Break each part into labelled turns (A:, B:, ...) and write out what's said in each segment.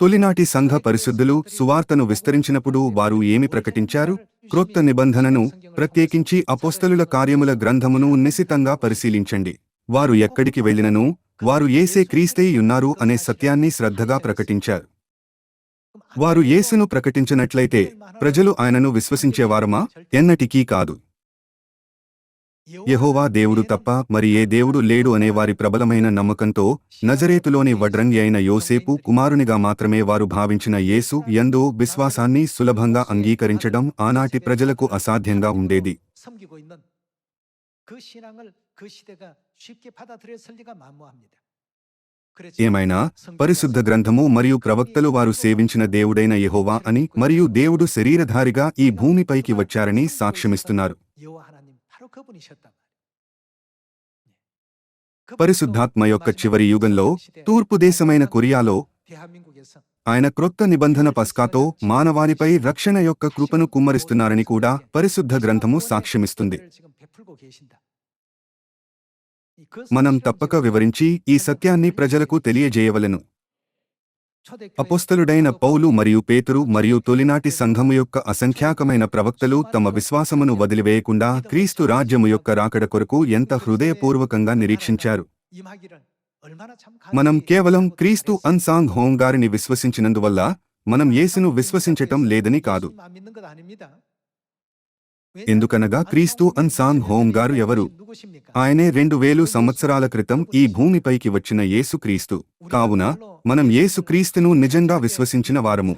A: తొలినాటి సంఘ పరిశుద్ధులు సువార్తను విస్తరించినప్పుడు వారు ఏమి ప్రకటించారు? క్రొత్త నిబంధనను ప్రత్యేకించి అపోస్తలుల కార్యముల గ్రంథమును నిశితంగా పరిశీలించండి. వారు ఎక్కడికి వెళ్ళినను వారు ఏసే క్రీస్తేయున్నారు అనే సత్యాన్ని శ్రద్ధగా ప్రకటించారు. వారు యేసును ప్రకటించినట్లయితే ప్రజలు ఆయనను విశ్వసించేవారమా? ఎన్నటికీ కాదు. యహోవా దేవుడు తప్ప మరి ఏ దేవుడు లేడు అనే వారి ప్రబలమైన నమ్మకంతో నజరేతులోని వడ్రంగి అయిన యోసేపు కుమారునిగా మాత్రమే వారు భావించిన యేసు ఎందో విశ్వాసాన్ని సులభంగా అంగీకరించడం ఆనాటి ప్రజలకు అసాధ్యంగా ఉండేది. ఏమైనా పరిశుద్ధ గ్రంథము మరియు ప్రవక్తలు వారు సేవించిన దేవుడైన యహోవా అని మరియు దేవుడు శరీరధారిగా ఈ భూమిపైకి వచ్చారని సాక్ష్యమిస్తున్నారు. పరిశుద్ధాత్మ యొక్క చివరి యుగంలో తూర్పు దేశమైన కొరియాలో ఆయన క్రొత్త నిబంధన పస్కాతో మానవానిపై రక్షణ యొక్క కృపను కుమ్మరిస్తున్నారని కూడా పరిశుద్ధ గ్రంథము సాక్ష్యమిస్తుంది. మనం తప్పక వివరించి ఈ సత్యాన్ని ప్రజలకు తెలియజేయవలను. అపోస్తలుడైన పౌలు మరియు పేతురు మరియు తొలినాటి సంఘము యొక్క అసంఖ్యాకమైన ప్రవక్తలు తమ విశ్వాసమును వదిలివేయకుండా క్రీస్తు రాజ్యము యొక్క రాకడ కొరకు ఎంత హృదయపూర్వకంగా నిరీక్షించారు. మనం కేవలం క్రీస్తు అన్సాంగ్ హోంగారిని విశ్వసించినందువల్ల మనం యేసును విశ్వసించటం లేదని కాదు. ఎందుకనగా క్రీస్తు అన్సాంగ్ హోం గారు ఎవరు? ఆయనే రెండు వేలు సంవత్సరాల క్రితం ఈ భూమిపైకి వచ్చిన యేసు క్రీస్తు. కావున మనం యేసుక్రీస్తును నిజంగా విశ్వసించిన వారము.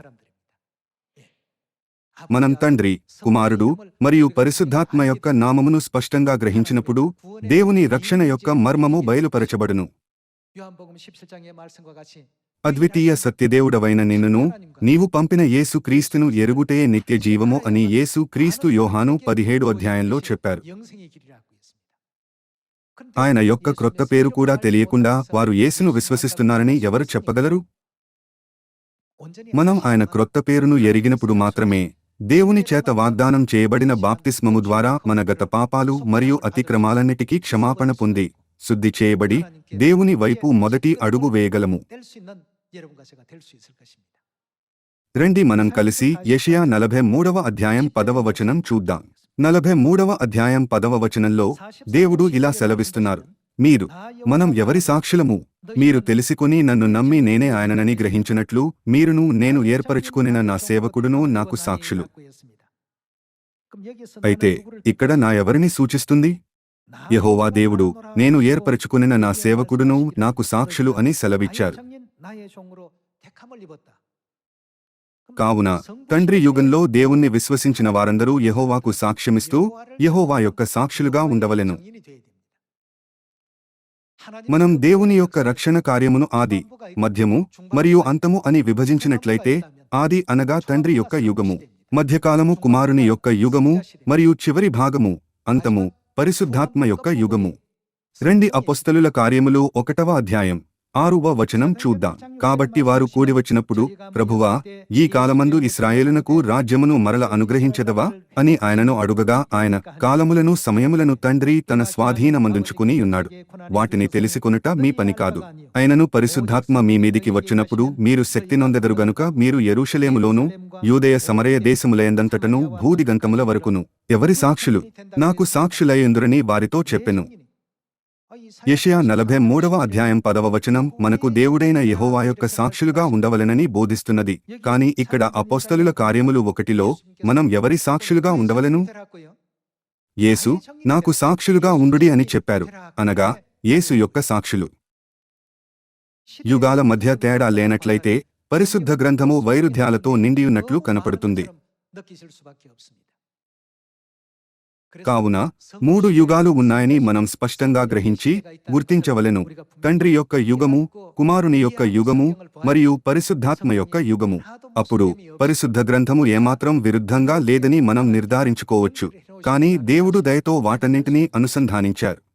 A: మనం తండ్రి కుమారుడు మరియు పరిశుద్ధాత్మ యొక్క నామమును స్పష్టంగా గ్రహించినప్పుడు దేవుని రక్షణ యొక్క మర్మము బయలుపరచబడును. అద్వితీయ సత్యదేవుడవైన నిన్నును నీవు పంపిన యేసు క్రీస్తును ఎరుగుటే నిత్య జీవము అని యేసు క్రీస్తు యోహాను పదిహేడు అధ్యాయంలో చెప్పారు. ఆయన యొక్క క్రొత్త పేరు కూడా తెలియకుండా వారు యేసును విశ్వసిస్తున్నారని ఎవరు చెప్పగలరు? మనం ఆయన క్రొత్త పేరును ఎరిగినప్పుడు మాత్రమే దేవుని చేత వాగ్దానం చేయబడిన బాప్తిస్మము ద్వారా మన గత పాపాలు మరియు అతిక్రమాలన్నిటికీ క్షమాపణ పొంది శుద్ధి చేయబడి దేవుని వైపు మొదటి అడుగు వేయగలము. రండి మనం కలిసి ఏషియా నలభై మూడవ అధ్యాయం పదవ వచనం చూద్దాం. నలభై మూడవ అధ్యాయం పదవ వచనంలో దేవుడు ఇలా సెలవిస్తున్నారు. మీరు మనం ఎవరి సాక్షులము? మీరు తెలుసుకుని నన్ను నమ్మి నేనే ఆయననని గ్రహించినట్లు మీరును నేను ఏర్పరచుకునిన నా సేవకుడును నాకు సాక్షులు. అయితే ఇక్కడ నా ఎవరిని సూచిస్తుంది? యహోవా దేవుడు నేను ఏర్పరచుకునిన నా సేవకుడును నాకు సాక్షులు అని సెలవిచ్చారు. కావున తండ్రి యుగంలో దేవుణ్ణి విశ్వసించిన వారందరూ యెహోవాకు సాక్ష్యమిస్తూ యెహోవా యొక్క సాక్షులుగా ఉండవలెను. మనం దేవుని యొక్క రక్షణ కార్యమును ఆది మధ్యము మరియు అంతము అని విభజించినట్లయితే ఆది అనగా తండ్రి యొక్క యుగము మధ్యకాలము కుమారుని యొక్క యుగము మరియు చివరి భాగము అంతము పరిశుద్ధాత్మ యొక్క యుగము. రెండి అపొస్తలుల కార్యములు ఒకటవ అధ్యాయం. ఆరువ వచనం చూద్దాం. కాబట్టి వారు కూడివచ్చినప్పుడు ప్రభువా ఈ కాలమందు ఇస్రాయేలునకు రాజ్యమును మరల అనుగ్రహించదవా? అని ఆయనను అడుగగా ఆయన కాలములను సమయములను తండ్రి తన స్వాధీనమందుంచుకుని ఉన్నాడు. వాటిని తెలిసికొనుట మీ పని కాదు. ఆయనను పరిశుద్ధాత్మ మీ మీదికి వచ్చినప్పుడు మీరు శక్తి నొందెదరు గనుక మీరు ఎరుషలేములోనూ యూదయ సమరయ దేశములయందంతటను భూదిగంతముల వరకును. ఎవరి సాక్షులు? నాకు సాక్షులయ్యందురని వారితో చెప్పెను. యషయా నలభై మూడవ అధ్యాయం పదవ వచనం మనకు దేవుడైన యహోవా యొక్క సాక్షులుగా ఉండవలెనని బోధిస్తున్నది. కాని ఇక్కడ అపోస్తలుల కార్యములు ఒకటిలో మనం ఎవరి సాక్షులుగా ఉండవలెను? యేసు నాకు సాక్షులుగా ఉండుడి అని చెప్పారు. అనగా యేసు యొక్క సాక్షులు. యుగాల మధ్య తేడా లేనట్లయితే పరిశుద్ధ గ్రంథము వైరుధ్యాలతో నిండియున్నట్లు కనపడుతుంది. కావున మూడు యుగాలు ఉన్నాయని మనం స్పష్టంగా గ్రహించి గుర్తించవలెను. తండ్రి యొక్క యుగము కుమారుని యొక్క యుగము మరియు పరిశుద్ధాత్మ యొక్క యుగము. అప్పుడు పరిశుద్ధ గ్రంథము ఏమాత్రం విరుద్ధంగా లేదని మనం నిర్ధారించుకోవచ్చు. కాని దేవుడు దయతో వాటన్నింటినీ అనుసంధానించారు.